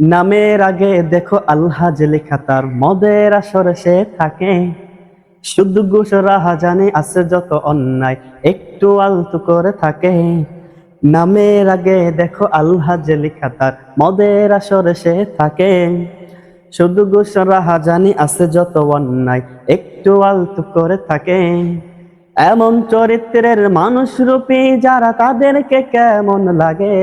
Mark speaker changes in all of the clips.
Speaker 1: নামের আগে দেখো আল্লাহ লেখা, তার মদের আসরে সে থাকে। শুধু রাহা জানে আছে যত অন্যায়, একটু আলতু করে থাকে। নামের আগে দেখো আল্লাহ লেখা, তার মদের আসরে সে থাকে। শুধু ঘুষ রাহা জানি আছে যত অন্যায়, একটু আলতু করে থাকে। এমন চরিত্রের মানুষ রূপী যারা, তাদেরকে কেমন লাগে?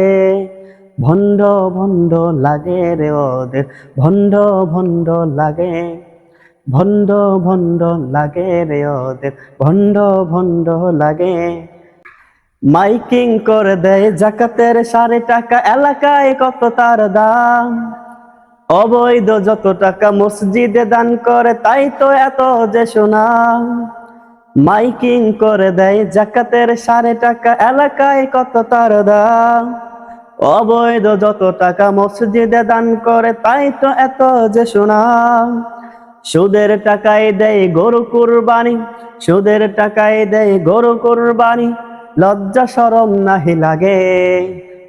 Speaker 1: ভণ্ড ভণ্ড লাগে রে ওদের। ভণ্ড ভণ্ড লাগে। ভণ্ড ভণ্ড লাগে রে ওদের। ভণ্ড ভণ্ড লাগে। মাইকিং করে দেয় জাকাতের সাড়ে টাকা। এলাকায় কত তার দাম? অবৈধ যত টাকা মসজিদে দান করে, তাই তো এত যে শোনাম মাইকিং করে দেয় জাকাতের সাড়ে টাকা। এলাকায় কত তার দাম? অবৈধ যত টাকা মসজিদে দান করে, তাই তো এত যে শোনাম সুদের টাকায় দেয় গরু কুরবানি, সুদের টাকায় দেয় গরু কুরবানি। লজ্জা সরম নাহি লাগে,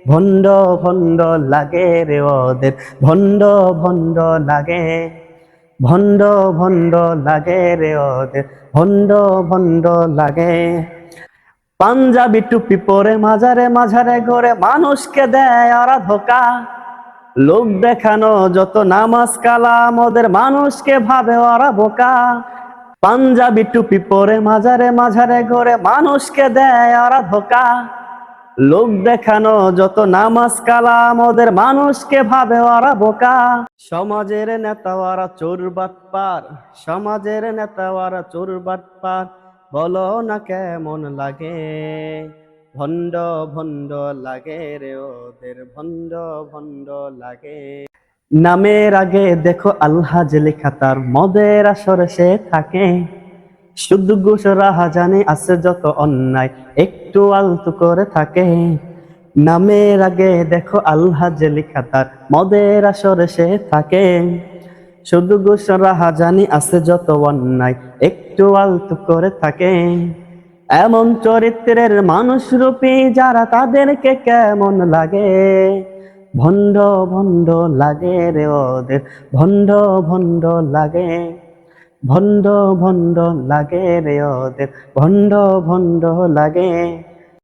Speaker 1: ভণ্ড ভণ্ড লাগে রে ওদের, ভণ্ড ভণ্ড লাগে। ভণ্ড ভণ্ড লাগে রে ওদের, ভণ্ড ভণ্ড লাগে। পাঞ্জাবি টুপি পরে মাঝারে মাঝারে ঘরে মানুষকে দেয় ওরা ধোকা। লোক দেখানো যত নামাজ কালাম, ওদের মানুষকে ভাবে ওরা বোকা। পাঞ্জাবি টুপি পরে মাঝারে মাঝারে ঘরে মানুষকে দেয় ওরা ধোকা। লোক দেখানো যত নামাজ কালাম, ওদের মানুষকে ভাবে ওরা বোকা। সমাজের নেতা ওরা চোর বাটপার, সমাজের নেতা ওরা চোর বাটপার। বলো না কেমন লাগে? ভণ্ড ভণ্ড লাগে রে ওদের, ভণ্ড ভণ্ড লাগে। নামের আগে দেখো আল্লাহ লেখা, তার মদের আসরে সে থাকে। শুধু রাহা জানে আছে যত অন্যায়, একটু আলতু করে থাকে। নামের আগে দেখো আল্লাহ লেখা, তার মদের আসরে সে থাকে। শুধু ঘুষ হাজানি আছে যত অন্যায়, একটু আলতু করে থাকে। এমন চরিত্রের মানুষ রূপী যারা তাদেরকে কেমন লাগে? ভণ্ড ভণ্ড লাগে রে ওদের, ভণ্ড ভণ্ড লাগে। ভণ্ড ভণ্ড লাগে রে ওদের, ভণ্ড ভণ্ড লাগে।